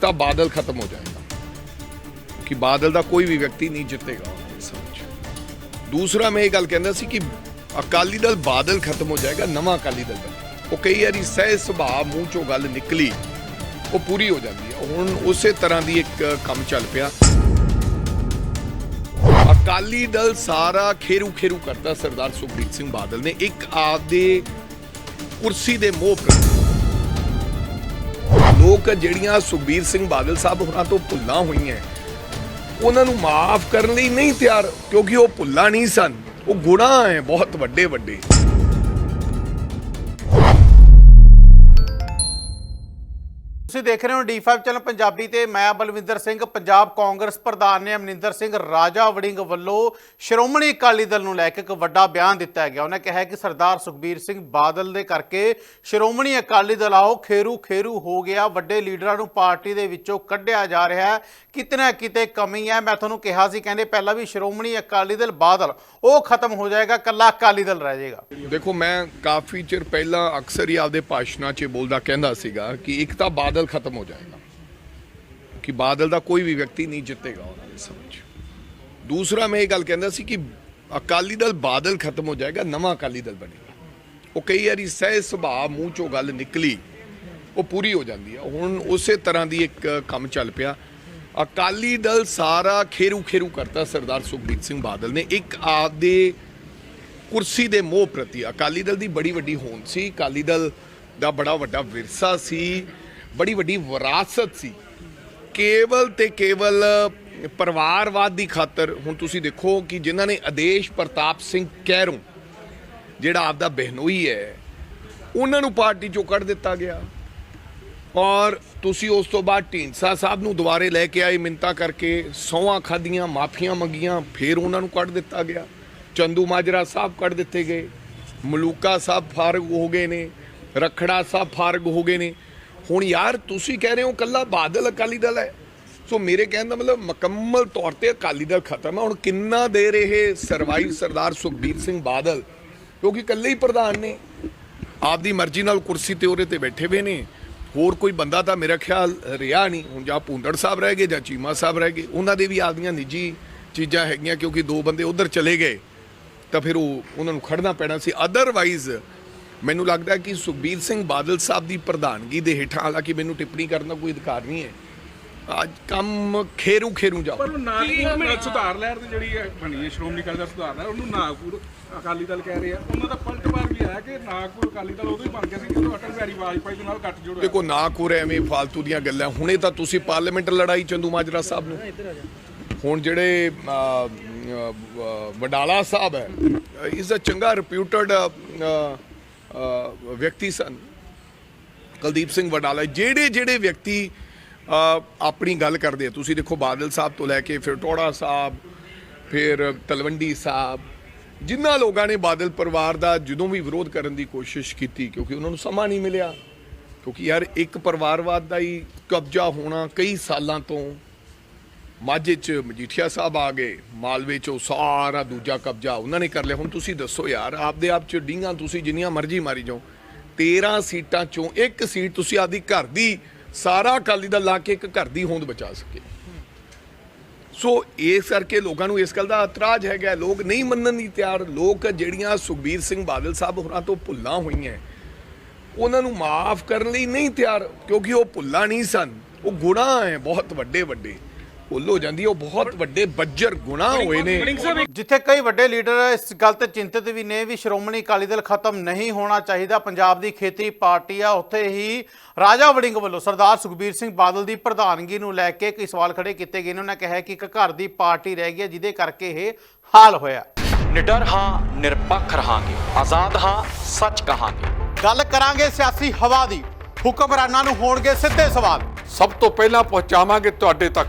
ਤਾਂ ਬਾਦਲ ਖਤਮ ਹੋ ਜਾਏਗਾ। ਕਿ ਬਾਦਲ ਦਾ ਕੋਈ ਵੀ ਵਿਅਕਤੀ ਨਹੀਂ ਜਿੱਤੇਗਾ। ਇਸ ਦੂਸਰਾ ਮੈਂ ਇਹ ਗੱਲ ਕਹਿੰਦਾ ਸੀ ਕਿ ਅਕਾਲੀ ਦਲ ਬਾਦਲ ਖਤਮ ਹੋ ਜਾਏਗਾ, ਨਵਾਂ ਅਕਾਲੀ ਦਲ ਬਣੇਗਾ। ਉਹ ਕਈ ਵਾਰੀ ਸਹਿ ਸੁਭਾਅ, ਮੂੰਹ ਚੋਂ ਗੱਲ ਨਿਕਲੀ, ਉਹ ਪੂਰੀ ਹੋ ਜਾਂਦੀ ਹੈ। ਹੁਣ ਉਸੇ ਤਰ੍ਹਾਂ ਦੀ ਇੱਕ ਕੰਮ ਚੱਲ ਪਿਆ। ਅਕਾਲੀ ਦਲ ਸਾਰਾ ਖੇਰੂ ਖੇਰੂ ਕਰਦਾ ਸਰਦਾਰ ਸੁਖਬੀਰ ਸਿੰਘ ਬਾਦਲ ਨੇ। ਇੱਕ ਆਪਦੇ ਕੁਰਸੀ ਦੇ ਮੋਹ ਪ੍ਰਤੀ ਲੋਕ ਜਿਹੜੀਆਂ ਸੁਖਬੀਰ ਸਿੰਘ ਬਾਦਲ ਸਾਹਿਬ ਹੋਰਾਂ ਤੋਂ ਭੁੱਲਾਂ ਹੋਈਆਂ ਉਹਨਾਂ ਨੂੰ ਮਾਫ ਕਰਨ ਲਈ ਨਹੀਂ ਤਿਆਰ, ਕਿਉਂਕਿ ਉਹ ਭੁੱਲਾਂ ਨਹੀਂ ਸਨ। ਉਹ ਗੁਨਾਹ ਹੈ, ਬਹੁਤ ਵੱਡੇ ਵੱਡੇ ਤੁਸੀਂ ਦੇਖ ਰਹੇ ਹੋ D5 ਚੈਨਲ ਪੰਜਾਬੀ ਤੇ ਮੈਂ ਬਲਵਿੰਦਰ ਸਿੰਘ, ਪੰਜਾਬ ਕਾਂਗਰਸ ਪ੍ਰਧਾਨ ਨੇ ਅਮਰਿੰਦਰ ਸਿੰਘ ਰਾਜਾ ਵੜਿੰਗ ਵੱਲੋਂ ਸ਼੍ਰੋਮਣੀ ਅਕਾਲੀ ਦਲ ਨੂੰ ਲੈ ਕੇ ਇੱਕ ਵੱਡਾ ਬਿਆਨ ਦਿੱਤਾ ਗਿਆ। ਉਹਨੇ ਕਿਹਾ ਕਿ ਸਰਦਾਰ ਸੁਖਬੀਰ ਸਿੰਘ ਬਾਦਲ ਦੇ ਕਰਕੇ ਸ਼੍ਰੋਮਣੀ ਅਕਾਲੀ ਦਲ ਆਓ, ਖੇਰੂ ਖੇਰੂ ਹੋ ਗਿਆ, ਵੱਡੇ ਲੀਡਰਾਂ ਨੂੰ ਪਾਰਟੀ ਦੇ ਵਿੱਚੋਂ ਕੱਢਿਆ ਜਾ ਰਿਹਾ ਹੈ। ਕਿਤੇ ਨਾ ਕਿਤੇ ਕਮੀ ਹੈ, ਮੈਂ ਤੁਹਾਨੂੰ ਕਿਹਾ ਸੀ, ਕਹਿੰਦੇ ਪਹਿਲਾਂ ਵੀ ਸ਼੍ਰੋਮਣੀ ਅਕਾਲੀ ਦਲ ਬਾਦਲ, ਉਹ ਖਤਮ ਹੋ ਜਾਏਗਾ ਕੱਲਾ ਅਕਾਲੀ ਦਲ ਰਹਿ ਜਾਏਗਾ। ਦੇਖੋ, ਮੈਂ ਕਾਫੀ ਚਿਰ ਪਹਿਲਾਂ ਅਕਸਰ ਹੀ ਆਪਦੇ ਭਾਸ਼ਣਾਂ 'ਚ ਬੋਲਦਾ ਕਹਿੰਦਾ ਸੀਗਾ ਕਿ ਇੱਕ ਤਾਂ ਬਾਦਲ ਖਤਮ ਹੋ ਜਾਏਗਾ। ਕਿ ਬਾਦਲ ਦਾ ਕੋਈ ਵੀ ਵਿਅਕਤੀ ਨਹੀਂ ਜਿੱਤੇਗਾ ਉਹਨਾਂ ਦੇ ਸਮਝ। ਦੂਸਰਾ ਮੈਂ ਇਹ ਗੱਲ ਕਹਿੰਦਾ ਸੀ ਕਿ ਅਕਾਲੀ ਦਲ ਬਾਦਲ ਖਤਮ ਹੋ ਜਾਏਗਾ, ਨਵਾਂ ਅਕਾਲੀ ਦਲ ਬਣੇਗਾ। ਉਹ ਕਈ ਵਾਰੀ ਸਹਿ ਸੁਭਾਅ, ਮੂੰਹ ਚੋਂ ਗੱਲ ਨਿਕਲੀ, ਉਹ ਪੂਰੀ ਹੋ ਜਾਂਦੀ ਹੈ ਹੁਣ ਉਸੇ ਤਰ੍ਹਾਂ ਦੀ ਇੱਕ ਕੰਮ ਚੱਲ ਪਿਆ। ਅਕਾਲੀ ਦਲ ਸਾਰਾ ਖੇਰੂ ਖੇਰੂ ਕਰਤਾ ਸਰਦਾਰ ਸੁਖਬੀਰ ਸਿੰਘ ਬਾਦਲ ਨੇ। ਇੱਕ ਆਪਦੇ ਕੁਰਸੀ ਦੇ ਮੋਹ ਪ੍ਰਤੀ ਅਕਾਲੀ ਦਲ ਦੀ ਬੜੀ ਵੱਡੀ ਹੋਂਦ ਸੀ। ਅਕਾਲੀ ਦਲ ਦਾ ਬੜਾ ਵੱਡਾ ਵਿਰਸਾ ਸੀ। ਬੜੀ ਵੱਡੀ ਵਿਰਾਸਤ ਸੀ। ਕੇਵਲ ਤੇ ਕੇਵਲ ਪਰਿਵਾਰਵਾਦ ਦੀ ਖਾਤਰ ਹੁਣ ਤੁਸੀਂ ਦੇਖੋ ਕਿ ਜਿਨ੍ਹਾਂ ਨੇ ਆਦੇਸ਼ ਪ੍ਰਤਾਪ ਸਿੰਘ ਕਹਿਰੋਂ ਜਿਹੜਾ ਆਪਦਾ ਬਹਿਨੋਈ ਹੈ, ਉਹਨਾਂ ਨੂੰ ਪਾਰਟੀ ਚੋਂ ਕੱਢ ਦਿੱਤਾ ਗਿਆ। ਔਰ ਤੁਸੀਂ ਉਸ ਤੋਂ ਬਾਅਦ ਢੀਂਡਸਾ ਸਾਹਿਬ ਨੂੰ ਦੁਬਾਰੇ ਲੈ ਕੇ ਆਏ ਮਿੰਤਾ ਕਰਕੇ, ਸੌਆਂ ਖਾਧੀਆਂ, ਮਾਫੀਆਂ ਮੰਗੀਆਂ, ਫਿਰ ਉਹਨਾਂ ਨੂੰ ਕੱਢ ਦਿੱਤਾ ਗਿਆ। ਚੰਦੂ ਮਾਜਰਾ ਸਾਹਿਬ ਕੱਢ ਦਿੱਤੇ ਗਏ। ਮਲੂਕਾ ਸਾਹਿਬ ਫਾਰਗ ਹੋ ਗਏ ਨੇ। ਰਖੜਾ ਸਾਹਿਬ ਫਾਰਗ ਹੋ ਗਏ ਨੇ। ਹੁਣ ਯਾਰ ਤੁਸੀਂ ਕਹਿ ਰਹੇ ਹੋ ਕੱਲਾ ਬਾਦਲ ਅਕਾਲੀ ਦਲ ਹੈ। ਸੋ ਮੇਰੇ ਕਹਿਣ ਦਾ ਮਤਲਬ ਮੁਕੰਮਲ ਤੌਰ ਤੇ ਅਕਾਲੀ ਦਲ ਖਤਮ ਹੈ। ਹੁਣ ਕਿੰਨਾ ਦੇਰ ਇਹ ਸਰਵਾਈਵ ਸਰਦਾਰ ਸੁਖਬੀਰ ਸਿੰਘ ਬਾਦਲ, ਕਿਉਂਕਿ ਇਕੱਲੇ ਹੀ ਪ੍ਰਧਾਨ ਨੇ, ਆਪਦੀ ਮਰਜ਼ੀ ਨਾਲ ਕੁਰਸੀ ਤੇ ਉਹਦੇ ਤੇ ਬੈਠੇ ਹੋਏ ਨੇ। ਹੋਰ ਕੋਈ ਬੰਦਾ ਤਾਂ ਮੇਰਾ ਖਿਆਲ ਰਿਹਾ ਨਹੀਂ। ਹੁਣ ਜਾਂ ਭੁੰਦੜ ਸਾਹਿਬ ਰਹਿ ਗਏ ਜਾਂ ਚੀਮਾ ਸਾਹਿਬ ਰਹਿ ਗਏ। ਉਹਨਾਂ ਦੇ ਵੀ ਆਪਦੀਆਂ ਨਿੱਜੀ ਚੀਜ਼ਾਂ ਹੈਗੀਆਂ ਕਿਉਂਕਿ ਦੋ ਬੰਦੇ ਉਧਰ ਚਲੇ ਗਏ। ਤਾਂ ਫਿਰ ਉਹ ਉਹਨਾਂ ਨੂੰ ਖੜਨਾ ਪੈਣਾ ਸੀ। ਅਦਰਵਾਈਜ਼ ਮੈਨੂੰ ਲੱਗਦਾ ਕਿ ਸੁਖਬੀਰ ਸਿੰਘ ਬਾਦਲ ਸਾਹਿਬ ਦੀ ਪ੍ਰਧਾਨਗੀ ਦੇ ਹੇਠਾਂ ਹਾਲਾਂਕਿ ਮੈਨੂੰ ਟਿੱਪਣੀ ਕਰਨ ਦਾ ਕੋਈ ਅਧਿਕਾਰ ਨਹੀਂ ਹੈ। ਅੱਜ ਕੰਮ ਖੇਰੂ ਖੇਰੂ ਜਾਓ। ਪਰ ਉਹ ਨਾਗਪੁਰ ਸੁਧਾਰ ਲਹਿਰ ਦੀ ਜਿਹੜੀ ਹੈ ਬਣੀ ਹੈ ਸ਼੍ਰੋਮਣੀ ਅਕਾਲੀ ਦਲ ਸੁਧਾਰ ਲਹਿਰ ਉਹਨੂੰ ਨਾਗਪੁਰ ਅਕਾਲੀ ਦਲ ਕਹਿ ਰਹੇ ਆ। ਉਹਨਾਂ ਦਾ ਪਲਟਵਾਰ ਵੀ ਆਇਆ ਕਿ ਨਾਗਪੁਰ ਅਕਾਲੀ ਦਲ ਉਦੋਂ ਹੀ ਬਣ ਗਿਆ ਸੀ ਜਦੋਂ ਅਟਲ ਬਿਹਾਰੀ ਵਾਜਪਾਈ ਦੇ ਨਾਲ ਗੱਠ ਜੋੜ ਹੋਇਆ। ਦੇਖੋ ਨਾ ਕੋਰੇ ਐਵੇਂ ਫਾਲਤੂ ਦੀਆਂ ਗੱਲਾਂ ਹੁਣੇ ਤਾਂ ਤੁਸੀਂ ਪਾਰਲੀਮੈਂਟ ਲੜਾਈ ਚੰਦੂ ਮਾਜਰਾ ਸਾਹਿਬ ਨੂੰ। ਹੁਣ ਜਿਹੜੇ ਵਡਾਲਾ ਸਾਹਿਬ ਹੈ ਇਸ ਅ ਚੰਗਾ ਰਿਪਿਊਟਡ ਵਿਅਕਤੀ ਸਨ। ਕੁਲਦੀਪ ਸਿੰਘ ਵਡਾਲਾ, ਜਿਹੜੇ ਜਿਹੜੇ ਵਿਅਕਤੀ ਆਪਣੀ ਗੱਲ ਕਰਦੇ ਆ, ਤੁਸੀਂ ਦੇਖੋ ਬਾਦਲ ਸਾਹਿਬ ਤੋਂ ਲੈ ਕੇ ਫਿਰ ਟੋੜਾ ਸਾਹਿਬ, ਫਿਰ ਤਲਵੰਡੀ ਸਾਹਿਬ ਜਿਨ੍ਹਾਂ ਲੋਕਾਂ ਨੇ ਬਾਦਲ ਪਰਿਵਾਰ ਦਾ ਜਦੋਂ ਵੀ ਵਿਰੋਧ ਕਰਨ ਦੀ ਕੋਸ਼ਿਸ਼ ਕੀਤੀ, ਕਿਉਂਕਿ ਉਹਨਾਂ ਨੂੰ ਸਮਾਂ ਨਹੀਂ ਮਿਲਿਆ, ਕਿਉਂਕਿ ਯਾਰ ਇੱਕ ਪਰਿਵਾਰਵਾਦ ਦਾ ਹੀ ਕਬਜ਼ਾ ਹੋਣਾ ਕਈ ਸਾਲਾਂ ਤੋਂ ਮਾਝੇ ਚ ਮਜੀਠੀਆ ਸਾਹਿਬ ਆ ਗਏ, ਮਾਲਵੇ ਚੋਂ ਸਾਰਾ ਦੂਜਾ ਕਬਜ਼ਾ ਉਹਨਾਂ ਨੇ ਕਰ ਲਿਆ। ਹੁਣ ਤੁਸੀਂ ਦੱਸੋ ਯਾਰ, ਆਪਦੇ ਆਪ ਚ ਡੀਂਗਾ ਤੁਸੀਂ ਜਿੰਨੀਆਂ ਮਰਜ਼ੀ ਮਾਰੀ ਜਾਓ। 13 ਸੀਟਾਂ ਚੋਂ ਇੱਕ ਸੀਟ ਤੁਸੀਂ ਆਪਦੀ ਘਰ ਦੀ, ਸਾਰਾ ਅਕਾਲੀ ਦਲ ਲਾ ਕੇ ਇੱਕ ਘਰ ਦੀ ਹੋਂਦ ਬਚਾ ਸਕੇ। ਸੋ ਇਸ ਕਰਕੇ ਲੋਕਾਂ ਨੂੰ ਇਸ ਗੱਲ ਦਾ ਇਤਰਾਜ਼ ਹੈਗਾ, ਲੋਕ ਨਹੀਂ ਮੰਨਣ ਦੀ ਤਿਆਰ। ਲੋਕ ਜਿਹੜੀਆਂ ਸੁਖਬੀਰ ਸਿੰਘ ਬਾਦਲ ਸਾਹਿਬ ਹੋਰਾਂ ਤੋਂ ਭੁੱਲਾਂ ਹੋਈਆਂ, ਉਹਨਾਂ ਨੂੰ ਮਾਫ ਕਰਨ ਲਈ ਨਹੀਂ ਤਿਆਰ, ਕਿਉਂਕਿ ਉਹ ਭੁੱਲਾਂ ਨਹੀਂ ਸਨ। ਉਹ ਗੁਨਾਹ ਹੈ, ਬਹੁਤ ਵੱਡੇ ਵੱਡੇ ਭੁੱਲ ਹੋ ਜਾਂਦੀ ਹੈ, ਉਹ ਬਹੁਤ ਵੱਡੇ ਬੱਜਰ ਗੁਨਾਹ ਹੋਏ ਨੇ। ਜਿੱਥੇ ਕਈ ਵੱਡੇ ਲੀਡਰ ਇਸ ਗੱਲ ਤੇ ਚਿੰਤਤ ਵੀ ਨੇ ਵੀ ਸ਼੍ਰੋਮਣੀ ਅਕਾਲੀ ਦਲ ਖਤਮ ਨਹੀਂ ਹੋਣਾ ਚਾਹੀਦਾ। ਪੰਜਾਬ ਦੀ ਖੇਤਰੀ ਪਾਰਟੀ ਆ ਉੱਥੇ ਹੀ ਰਾਜਾ ਵੜਿੰਗ ਵੱਲੋਂ ਸਰਦਾਰ ਸੁਖਬੀਰ ਸਿੰਘ ਬਾਦਲ ਦੀ ਪ੍ਰਧਾਨਗੀ ਨੂੰ ਲੈ ਕੇ ਕਈ ਸਵਾਲ ਖੜੇ ਕੀਤੇ ਗਏ ਨੇ। ਉਹਨਾਂ ਕਿਹਾ ਕਿ ਇੱਕ ਘਰ ਦੀ ਪਾਰਟੀ ਰਹਿ ਗਈ ਹੈ ਜਿਹਦੇ ਕਰਕੇ ਇਹ ਹਾਲ ਹੋਇਆ। ਨਿਡਰ ਹਾਂ ਨਿਰਪੱਖ ਰਹਾਂਗੇ। ਆਜ਼ਾਦ ਹਾਂ ਸੱਚ ਕਹਾਂਗੇ। ਗੱਲ ਕਰਾਂਗੇ ਸਿਆਸੀ ਹਵਾ ਦੀ। ਹੁਕਮਰਾਨਾਂ ਨੂੰ ਹੋਣਗੇ ਸਿੱਧੇ ਸਵਾਲ। ਸਭ ਤੋਂ ਪਹਿਲਾਂ ਪਹੁੰਚਾਵਾਂਗੇ ਤੁਹਾਡੇ ਤੱਕ।